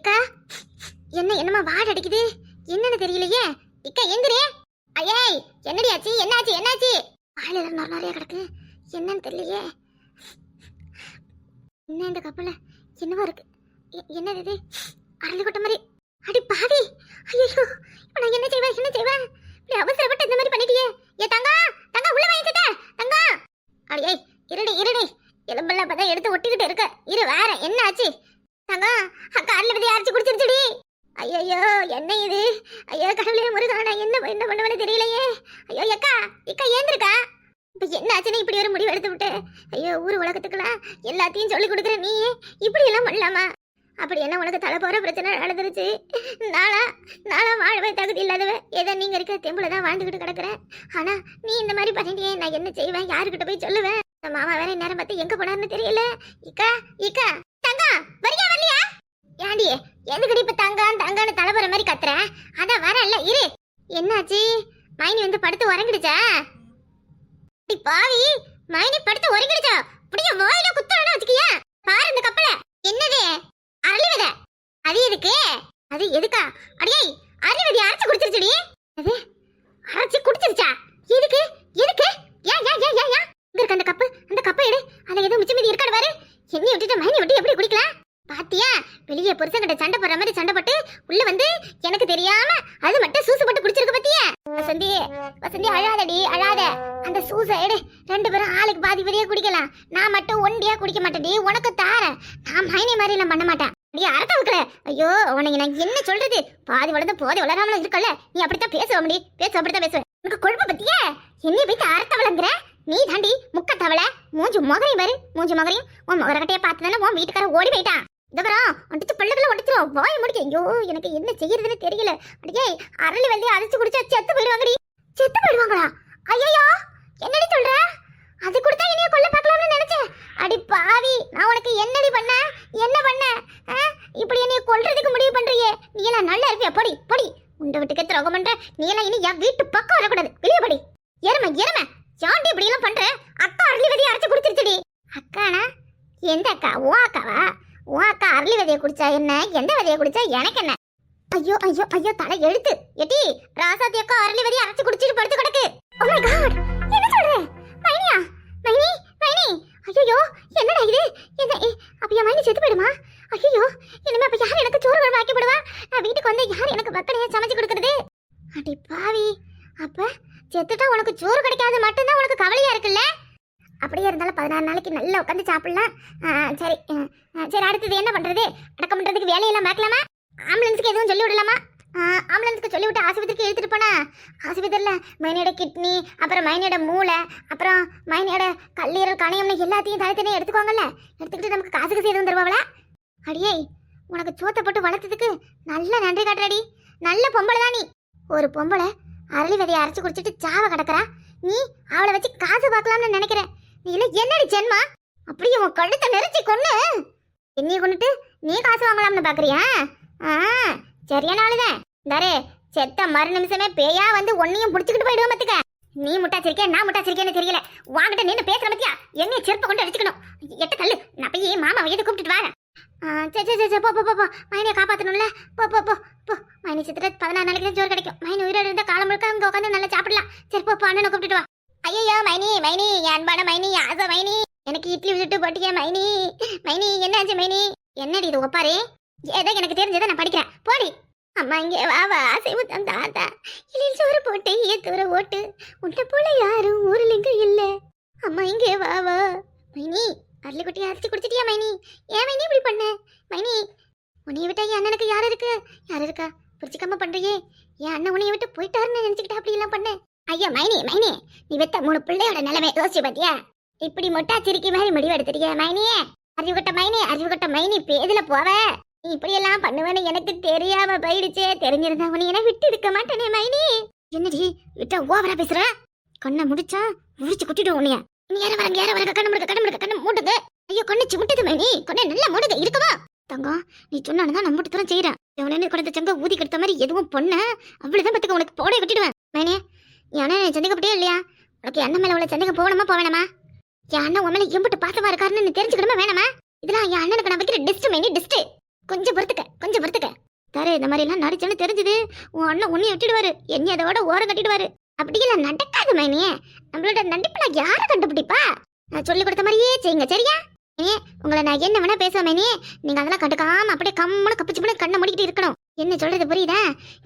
இக்கா என்ன என்னமா வாட அடிக்குது? என்னன்னு தெரியலையே. இக்கா எந்திரே. ஐயேய் என்னடி ஆச்சு? என்னாச்சு? என்னாச்சு? வாயில நொற நிறைய கிடக்கு. என்னன்னு தெரியலையே. என்ன இந்த கப்பல என்னவா இருக்கு. என்னது இது? அரளி கொட்ட மாதிரி அடி பாவி ஐயோ இப்ப நான் என்ன செய்வேன் என்ன செய்வேன் இப்படி அவசரப்பட்டு இந்த மாதிரி பண்ணிட்டியே ஏ தங்கா தங்கா உள்ள வாங்கிக்கிட்ட தங்கா அடியே இருடி இருடி எலும்பெல்லாம் பார்த்தா எடுத்து ஒட்டிக்கிட்டு இருக்க இரு வேற என்ன ஆச்சு தங்கா அக்கா அருள் விதை அரைச்சு குடிச்சிருச்சுடி ஐயோ என்ன இது ஐயோ கடவுளே முருகா நான் என்ன பண்ணுவேன்னு தெரியலையே. ஐயோ அக்கா இக்கா ஏந்திருக்கா? இப்ப என்ன ஆச்சுன்னு இப்படி ஒரு முடிவு எடுத்து விட்டு. ஐயோ ஊர் உலகத்துக்குலாம் எல்லாத்தையும் சொல்லி கொடுக்குற நீ இப்படி எல்லாம் பண்ணலாமா? அப்படி என்ன உனக்கு தலை போற பிரச்சனை நடந்துருச்சு? நாளா நாளா வாழவே தகுதி இல்லாதவ ஏதோ நீங்க இருக்க தெம்புல தான் வாழ்ந்துகிட்டு கிடக்குறேன். ஆனா நீ இந்த மாதிரி பண்ணிட்டியே நான் என்ன செய்வேன்? யாருக்கிட்ட போய் சொல்லுவேன்? இந்த மாமா வேற நேரம் பார்த்து எங்க போனாருன்னு தெரியல. இக்கா இக்கா தங்கா வரியா வரலையா? ஏண்டி எதுக்கடி இப்ப தங்கான் தங்கான்னு தலைவர மாதிரி கத்துறேன் அதான் வரல இரு. என்னாச்சு? மைனி வந்து படுத்து உறங்கிடுச்சா? அடி பாவி மைனி படுத்து உறங்கிடுச்சா? அப்படியே வாயில குத்தறன்னு வச்சுக்கியா? பாரு இந்த கப்பல. என்னது? அரளிவத அது எதுக்கு? அது எதுக்கா? அடியே அரளிவதி அரைச்சு குடிச்சிருச்சுடி. அது அரைச்சு குடிச்சிருச்சா? எதுக்கு? எதுக்கு? ஏன் யா யா யா இங்க இருக்க அந்த கப்பு அந்த கப்பை எடு. அதுல எதுவும் மிச்சம் மீதி இருக்காடு பாரு. என்னைய விட்டுட்டு மைனி விட்டு எப்படி குடிக்கலாம்? பாத்தியா? வெளியே புருஷன்கிட்ட சண்டை போடுற மாதிரி சண்டை போட்டு உள்ள வந்து எனக்கு தெரியாம அது மட்டும் சூசு போட்டு குடிச்சிருக்கு பாத்தியா? வசந்தி வசந்தி அழாதடி அழாத. அந்த சூசை எடு. ரெண்டு பேரும் ஆளுக்கு பாதி பெரிய குடிக்கலாம். நான் மட்டும் ஒண்டியா குடிக்க மாட்டேன்டி. உனக்கு தாரேன். நான் மைனி மாதிரி எல்லாம் பண்ண மாட்டேன். நீ அறக்க வைக்கல ஐயோ உனக்கு நான் என்ன சொல்றது? பாதி வளர்ந்து போதை வளராமலும் இருக்கல நீ அப்படித்தான் பேசுவ முடி பேசு அப்படித்தான் பேசுவ. உனக்கு கொழுப்பு பத்தியா? என்னைய போய் அறுத்த வளங்குற நீ தாண்டி முக்க தவளை மூஞ்சு மகரையும் பாரு. மூஞ்சு மகரையும். உன் மகரக்கட்டையை பார்த்து தானே உன் வீட்டுக்காரன் ஓடி போயிட்டான். இதவரம் அடிச்சு பல்லுகளை உடைச்சிரும் வாய முடிக்க. ஐயோ எனக்கு என்ன செய்யறதுன்னு தெரியல. அடியே அரளி வெள்ளி அரைச்சு குடிச்சா செத்து போயிடுவாங்கடி. செத்து போயிடுவாங்களா? ஐயோ என்னடி சொல்ற? அது கொடுத்தா என்னைய கொல்ல பார்க்கலாம்னு நினைச்சேன். அடி பாவி நான் உனக்கு என்னடி பண்ண? என்ன பண்ண? இப்படி என்னைய கொல்றதுக்கு முடிவு பண்றியே. நீ எல்லாம் நல்லா இருப்பியா? பொடி பொடி. உண்ட வீட்டுக்கு துரோகம் பண்ற. நீ எல்லாம் இனி என் வீட்டு பக்கம் வரக்கூடாது வெளியே படி எருமை எருமை ஏன்டி இப்படி எல்லாம் பண்ற அக்கா அரளி விதையை அரைச்சு குடிச்சிருச்சுடி அக்கானா எந்த அக்கா ஓ அக்காவா ஓ அக்கா அரளி விதையை குடிச்சா என்ன? எந்த விதையை குடிச்சா எனக்கு என்ன? ஐயோ ஐயோ ஐயோ தலை எழுத்து. எட்டி ராசாத்தி அக்கா அரளி விதையை அரைச்சு குடிச்சிட்டு படுத்து கிடக்கு. ஓ மை காட் என்ன சொல்ற? மைனியா? மைனி மைனி. ஐயோ என்னடா இது? என்ன ஏ, அப்ப என் மைனி செத்து போயிடுமா? ஐயோ இனிமே அப்ப யார் எனக்கு சோறு குழம்பு ஆக்கி போடுவா? நான் வீட்டுக்கு வந்து யார் எனக்கு வக்கனையா சமைச்சு கொடுக்கறது? அடி பாவி. அப்ப செத்துட்டா உனக்கு சோறு கிடைக்காது மட்டும்தான் உனக்கு கவலையா இருக்குல்ல? அப்படியே இருந்தாலும் பதினாறு நாளைக்கு நல்லா உட்காந்து சாப்பிடலாம். சரி. ஆ, ஆ, சரி அடுத்தது என்ன பண்ணுறது அடக்கம் பண்ணுறதுக்கு வேலையெல்லாம் பார்க்கலாமா? ஆம்புலன்ஸுக்கு எதுவும் சொல்லி விடலாமா? ஆ, ஆம்புலன்ஸுக்கு சொல்லி விட்டு ஆஸ்பத்திரிக்கு எழுத்துட்டு போனா? ஆஸ்பத்திரியில் மைனியோட கிட்னி அப்புறம் மைனியோட மூளை அப்புறம் மைனியோட கல்லீரல் கணையம்னு எல்லாத்தையும் தனித்தனியாக எடுத்துக்கோங்கல்ல. எடுத்துக்கிட்டு நமக்கு காசுக்கு எதுவும் வந்துருவாங்களா அடியே உனக்கு சோத்தை போட்டு வளர்த்ததுக்கு நல்ல நன்றி காட்டுறடி. நல்ல பொம்பளை தான் நீ. ஒரு பொம்பளை அரளி விதையை அரைச்சி குடிச்சிட்டு சாவை கிடக்குறா. நீ அவளை வச்சு காசு பார்க்கலாம்னு நினைக்கிறேன். நீ என்னடி ஜென்மா? அப்படியே உன் கழுத்தை நெரிச்சு கொண்டு என்னைய கொண்டுட்டு நீ காசு வாங்கலாம்னு பாக்குறியா? ஆ சரியான ஆளுதான் தாரே செத்த மறு நிமிஷமே பேயா வந்து ஒன்னையும் புடிச்சுக்கிட்டு போயிடுவோம் பாத்துக்க. நீ முட்டாச்சிருக்கே நான் முட்டாச்சிருக்கேன்னு தெரியல. வாங்கிட்ட நின்று பேசுற பத்தியா? என்னைய செருப்பை கொண்டு அடிச்சுக்கணும். எட்ட கல்லு நான் போய் மாமா வயது கூப்பிட்டுட்டு வரேன்? ஆ, சரி சரி சரி போ போ போ போ. மைனியை காப்பாற்றணும்ல போ போ போ போ. மைனி சித்திர பதினாறு நாளைக்கு தான் சோறு கிடைக்கும். மைனி உயிரோடு இருந்தால் காலம் முழுக்க அங்கே உட்காந்து நல்லா சாப்பிடலாம். சரி போ போ அண்ணனை கூப்பிட்டுட்டு வா. ஐயோ மைனி மைனி என் அன்பான மைனி ஆசை மைனி. எனக்கு இட்லி விட்டுட்டு போட்டியே மைனி. மைனி என்னாச்சு மைனி? என்னடி இது ஒப்பாரு? ஏதோ எனக்கு தெரிஞ்சதை நான் படிக்கிறேன். போடி. அம்மா இங்கே வா வா ஆசைவு தன் தாத்தா. சோறு போட்டு ஏத்துற ஓட்டு. உன்னை போல யாரும் ஊரில் இங்கே இல்லை. அம்மா இங்கே வா வா. மைனி அரளிக்குட்டி அரைச்சி குடிச்சிட்டியா மைனி? ஏன் மைனி இப்படி பண்ண? மைனி உன்னைய விட்டா என் அண்ணனுக்கு யார் இருக்கு? யார் இருக்கா? புரிச்சிக்காம பண்றியே. என் அண்ணன் உன்னைய விட்டு போயிட்டாருன்னு நினச்சிக்கிட்டா அப்படி எல்லாம் பண்ண? ஐயா மைனி மைனி நீ வித்த மூணு பிள்ளையோட நிலைமை யோசிச்சு பாத்தியா? இப்படி மொட்டா சிரிக்கி மாதிரி முடிவு எடுத்துட்டியா மைனியே அறிவுகட்ட மைனி அறிவுகட்ட மைனி பேதுல போவ? நீ இப்படி எல்லாம் பண்ணுவேன்னு எனக்கு தெரியாம போயிடுச்சே. தெரிஞ்சிருந்தா உனி என விட்டு இருக்க மாட்டேனே மைனி. என்னடி விட்டா ஓவரா பேசுற? கண்ணை முடிச்சா முடிச்சு குட்டிட்டு உனிய நீ யார வரங்க யார வரங்க கண்ணு முடுக்க கண்ணு முடுக்க கண்ணு மூடுது. ஐயோ கண்ணு சிமுட்டுது மைனி. கண்ணை நல்லா மூடுது. இருக்கவா தங்கம் நீ சொன்னானு தான் நம்ம தூரம் செய்யறேன் எவனே குழந்தை சங்க ஊதி கெடுத்த மாதிரி எதுவும் பொண்ண அவ்வளவுதான் பத்துக்க உனக்கு போட கட்டிடுவேன் மைனே என் அண்ணன் சந்தேகப்பட்டே இல்லையா? உனக்கு அண்ணன் மேல உள்ள சந்தேகம் போகணுமா போவேணாமா? என் அண்ணன் உன் மேல எம்பிட்டு பாசமா இருக்காருன்னு நீ தெரிஞ்சுக்கணுமா வேணாமா? இதெல்லாம் என் அண்ணனுக்கு நான் வைக்கிற டிஸ்ட் மைனி டிஸ்ட் கொஞ்சம் பொறுத்துக்க கொஞ்சம் பொறுத்துக்க. தரு இந்த மாதிரி எல்லாம் நடிச்சோன்னு தெரிஞ்சது. உன் அண்ணன் உன்னைய விட்டுடுவாரு என்னை அதோட ஓரம் கட்டிடுவாரு. அப்படியெல்லாம் நடக்காது மைனியே நம்மளோட நடிப்புல யாரை கண்டுபிடிப்பா? நான் சொல்லி கொடுத்த மாதிரியே செய்யுங்க சரியா? உங்களை நான் என்ன வேணா பேசுவேன் நீங்க அதெல்லாம் கண்டுக்காம அப்படியே கம்முன்னு கப்பிச்சு கண்ணை முடிக்கிட்டு இருக்கணும். என்ன சொல்றது புரியுதா?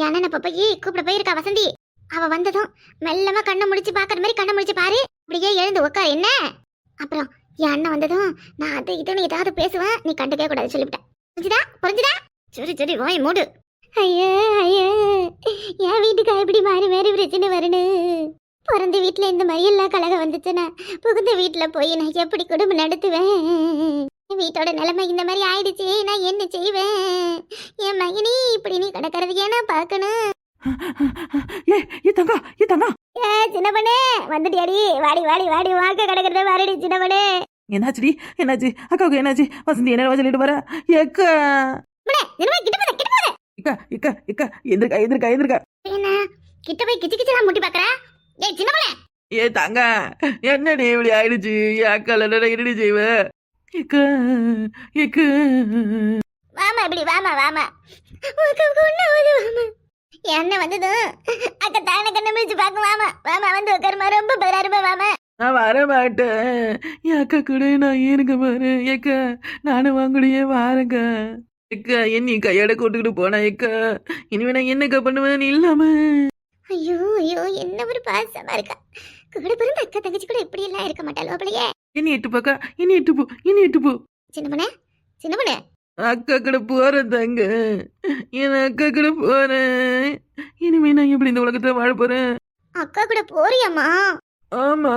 என் அண்ணனை போய் கூப்பிட போயிருக்கா வசந்தி. அவ வந்ததும் மெல்லமா கண்ணை முடிச்சு பாக்குற மாதிரி கண்ணை முடிச்சு பாரு. அப்படியே எழுந்து உட்கார் என்ன? அப்புறம் என் அண்ணன் வந்ததும் நான் அது இதுன்னு ஏதாவது பேசுவேன். நீ கண்டுக்கவே கூடாது சொல்லிவிட்டேன். புரிஞ்சுதா? புரிஞ்சுதா? சரி சரி வாய் மூடு. ஐயோ ஐயோ என் வீட்டுக்கு எப்படி மாறி மாறி பிரச்சனை வரணும் பிறந்த வீட்டுல இந்த மாதிரி எல்லாம் கலகம் வந்துச்சுன்னா புகுந்த வீட்டுல போய் நான் எப்படி குடும்பம் நடத்துவேன்? வீட்டோட நிலைமை இந்த மாதிரி ஆயிடுச்சு நான் என்ன செய்வேன்? என் மகனே இப்படி நீ கிடக்கிறது ஏன்னா பார்க்கணும்? ஏ ஏ தங்கா ஏ தங்கா. ஏ சின்ன பண்ணே வந்துட்டியாடி. வாடி வாடி வாடி வாக்க கிடக்கிறத வாடி சின்ன பண்ணே. என்னாச்சுடி என்னாச்சு? அக்காவுக்கு என்னாச்சு? வசந்தி என்ன சொல்லிட்டு வர ஏக்கா. இக்கா இக்கா இக்கா எந்திருக்கா எந்திருக்கா எந்திருக்கா. என்ன? கிட்ட போய் கிச்சு கிச்சலாம் முட்டி பாக்குற? ஏய் சின்ன பண்ணே. ஏ தங்கா என்னடி இப்படி ஆயிடுச்சு? அக்கால என்னடி செய்வ? ஏக்கா ஏக்கா. வாமா இப்படி வாமா வாமா. உனக்கு என்ன வந்தது அக்கா தானே கண்ணை முடிச்சு பார்க்க வாமா வாமா வந்து உட்காருமா ரொம்ப பராருமா வாமா நான் வர மாட்டேன் என் அக்கா கூட நான் இருக்க பாரு ஏக்கா. நானும் வாங்கலையே வாரங்க. ஏக்கா என்னை கையோட கூட்டுக்கிட்டு போனா ஏக்கா. இனிமே நான் என்னக்கா பண்ணுவேன் நீ இல்லாம. ஐயோ ஐயோ என்ன ஒரு பாசமா இருக்கா. கூட பிறந்த அக்கா தங்கச்சி கூட இப்படி எல்லாம் இருக்க மாட்டாளோ அப்படியே. என்னை எட்டு பாக்கா என்னை எட்டு போ என்னை எட்டு போ. சின்ன பண்ணே சின்ன பண்ணே. அக்கா கூட போறேன் தங்க என் அக்கா கூட போறேன். இனிமே நான் எப்படி இந்த உலகத்துல வாழ போறேன்? அக்கா கூட போறியாம்மா? ஆமா.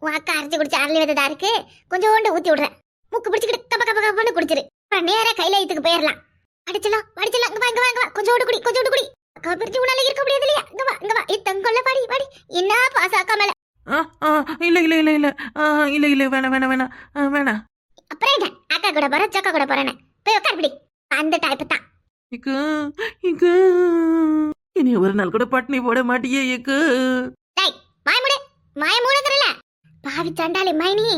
உன் அக்கா அரைச்சு குடிச்ச அரளி விததா இருக்கு. கொஞ்சோண்டு ஊத்தி விடுறேன். முக்கு பிடிச்சிக்கிட்டு கப்ப கப்ப கப்பன்னு குடிச்சிரு. அப்புறம் நேரா கையில இதுக்கு போயிடலாம் அடிச்சலாம் அடிச்சலாம் இங்க வா இங்க வா இங்க வா. கொஞ்சோண்டு குடி கொஞ்சோண்டு குடி. அக்கா பிரிச்சு உன்னால இருக்க முடியாது இல்லையா? இங்க வா இங்க வா. இத்தங்கொல்ல பாடி பாடி என்ன அக்கா மேல? இல்ல இல்ல இல்ல இல்ல. இல்ல இல்ல வேணாம் வேணாம் வேணாம். வேணாம். அப்புறம் என்ன அக்கா கூட போற சக்கா கூட போறேன்னு. போய் உட்கார் பிடி அந்த டைப்பு தான். இக்கு இக்கு. இனி ஒரு நாள் கூட பட்னி போட மாட்டியே இக்கு. டேய் வாய் மூடு. வாய் மூடுங்கறல பாவி சண்டாளி மைனி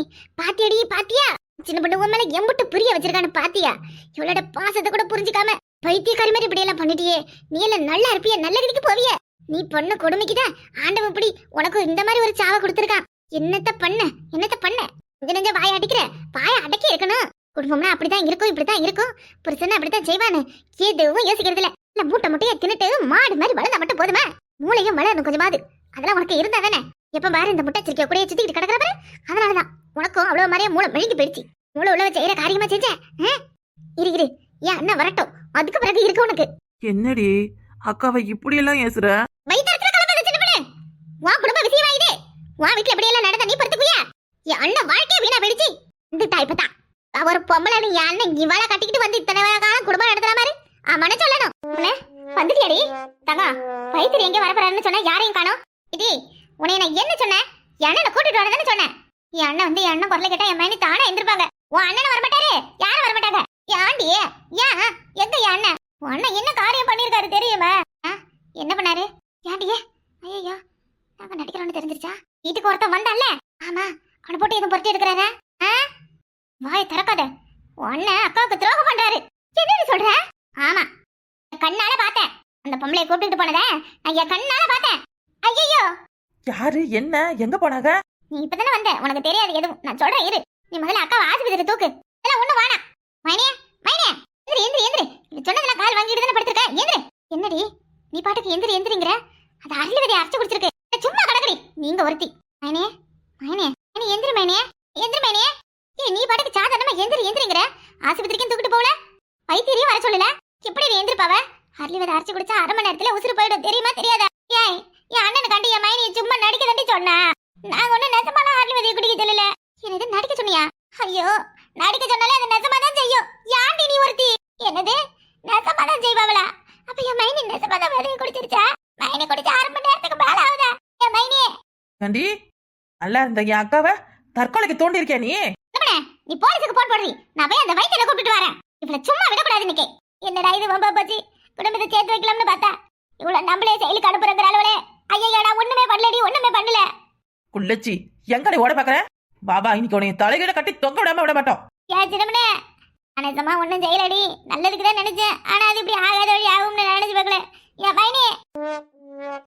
பாத்தியடி பாத்தியா? சின்ன பொண்ணு உன் மேல எம்புட்டு புரிய வச்சிருக்கான்னு பாத்தியா? இவளோட பாசத்தை கூட புரிஞ்சுக்காம பைத்தியக்காரி மாதிரி இப்படி எல்லாம் பண்ணிட்டியே. நீ எல்லாம் நல்லா இருப்பிய நல்ல கதிக்கு போவிய. நீ பொண்ணு கொடுமைக்குதான் ஆண்டவன் இப்படி உனக்கு இந்த மாதிரி ஒரு சாவை கொடுத்துருக்கான். என்னத்த பண்ண? என்னத்த பண்ண? கொஞ்ச நெஞ்ச வாய அடிக்கிற? வாய அடக்கி இருக்கணும். குடும்பம்னா அப்படிதான் இருக்கும் இப்படிதான் இருக்கும். புருஷன் அப்படித்தான் செய்வானு. எதுவும் யோசிக்கிறது இல்ல இல்ல மூட்டை முட்டையை தின்னுட்டு மாடு மாதிரி வளர்ந்தா மட்டும் போதுமா? மூளையும் வளரணும் கொஞ்சமாவது. அதெல்லாம் உனக்கு இருந்தா தானே? எப்ப பாரு இந்த முட்டை சிரிக்க கூட சுத்திக்கிட்டு கிடக்குற பாரு. அதனாலதான் உனக்கும் அவ்வளவு மாதிரியே மூளை மெழுங்கி போயிடுச்சு. மூளை உள்ளவ செய்யற காரியமா செஞ்ச? ஆ? இரு இரு. ஏன் அண்ணன் வரட்டும். அதுக்கு பிறகு இருக்கு உனக்கு. என்னடி? அக்காவை இப்படி எல்லாம் ஏசுற பண்ணு உன் குடும்ப விஷயமா இது? உன் வீட்டுல எப்படி எல்லாம் நடந்த நீ படுத்துக்குயா என் அண்ணன் வாழ்க்கைய வீணா போயிடுச்சு. இந்த இப்பதான். தான் ஒரு பொம்பளை நீ என் அண்ணன் இவாள கட்டிக்கிட்டு வந்து இத்தனை காலம் குடும்பம் நடத்துற மாதிரி. ஆமாண்ணே சொல்லணும். வந்துட்டியாடி? தங்கா வயிற்று எங்க வரப்போறாருன்னு சொன்னா யாரையும் காணும்? இடி உன்னை நான் என்ன சொன்னேன்? என் அண்ணனை கூட்டிட்டு வரதானே சொன்னேன். என் அண்ணன் வந்து என் அண்ணன் குரலை கேட்டா என் மயனி தானே எந்திருப்பாங்க. உன் அண்ணன் வரமாட்டாரு? யாரும் வரமாட்டாங்க? ஏன்டி ஏன்? எங்க என் அண்ணன்? உன் அண்ணன் என்ன காரியம் பண்ணிருக்காரு தெரியுமா? என்ன பண்ணாரு? ஏன்டியே ஐயோ நாங்க நடிக்கிறோம்னு தெரிஞ்சிருச்சா? வீட்டுக்கு ஒருத்தன் வந்தான்ல? எடுக்கிறாரா ஆ? வாயை திறக்காத. உன் அண்ணன் அக்காவுக்கு துரோகம் பண்றாரு. என்னடி சொல்ற? ஆமா. கண்ணால பார்த்தேன். அந்த பொம்பளைய கூப்பிட்டு போனத நான் என் கண்ணால பார்த்தேன். ஐயோ யாரு? என்ன? எங்க போனாங்க? நீ இப்பதானே வந்த. உனக்கு தெரியாது எதுவும். நான் சொல்றேன் இரு. நீ முதல்ல அக்காவை ஆஸ்பத்திரி தூக்கு. இதெல்லாம் ஒண்ணு வேணாம். மைனியா மைனியா எந்திரி எந்திரி எந்திரி. இது சொன்னதெல்லாம் கால் வாங்கிட்டு தானே படுத்திருக்க? எந்திரி. என்னடி? நீ பாட்டுக்கு எந்திரி எந்திரிங்கிற? அது அரளி விதை அரைச்சு குடிச்சிருக்கு. சும்மா கடக்கடி. நீங்க ஒருத்தி. மைனே மைனே. நீ எந்திரி மேனே எந்திரி மேனே ஏ நீ பாட்டுக்கு சாதாரணமா எந்திரி எந்திரிங்கிற? ஆஸ்பத்திரிக்கும் தூக்கிட்டு போகல வைத்தியரையும் வர சொல்லல? எப்படி நீ எந்திரிப்பாவ? அரளி அரைச்சு குடிச்சா அரை மணி நேரத்துல உசுறு போயிடும். தெரியுமா தெரியாதா? ஏய் என் அண்ணனை கண்டு என் மைனி சும்மா நடிக்க தண்டி சொன்னா? நாங்க ஒண்ணு நெசமான அரளி விதையை குடிக்க தெரியல. என்னது நடிக்க சொன்னியா? ஐயோ நடிக்க சொன்னாலே அது நெசமா தான் செய்யும். யாண்டி நீ ஒருத்தி? என்னது? நெசமா தான் செய்வாவளா? அப்ப என் மைனி நெசமா தான் விதையை குடிச்சிருச்சா? மைனி குடிச்சா அரை மணி நேரத்துக்கு மேல ஆகுதா என் மைனி நல்லா இருந்த என் அக்காவை தற்கொலைக்கு தோண்டி இருக்கியா நீ நீ போலீஸுக்கு போன் போடுறீ. நான் போய் அந்த வைத்தியரை கூப்பிட்டு வரேன். இவள சும்மா விடக்கூடாது இன்னைக்கு. என்னடா இது வம்பா பச்சி குடும்பத்தை சேர்த்து வைக்கலாம்னு பார்த்தா. இவ்வளவு நம்மளே செயலுக்கு அனுப்புறங்கிற அளவுல. ஐயா நான் ஒண்ணுமே பண்ணலடி ஒண்ணுமே பண்ணல. குள்ளச்சி எங்கடி ஓட பாக்குற? பாபா இன்னைக்கு உனைய தலைகீழ கட்டி தொங்க விடாம விட மாட்டோம். ஏன் சின்னமனே நிஜமா ஒன்றும் செய்யலடி. நல்லதுக்கு தான் நினைச்சேன். ஆனா அது இப்படி ஆகாத வழி ஆகும்னு நினைச்சு பார்க்கல.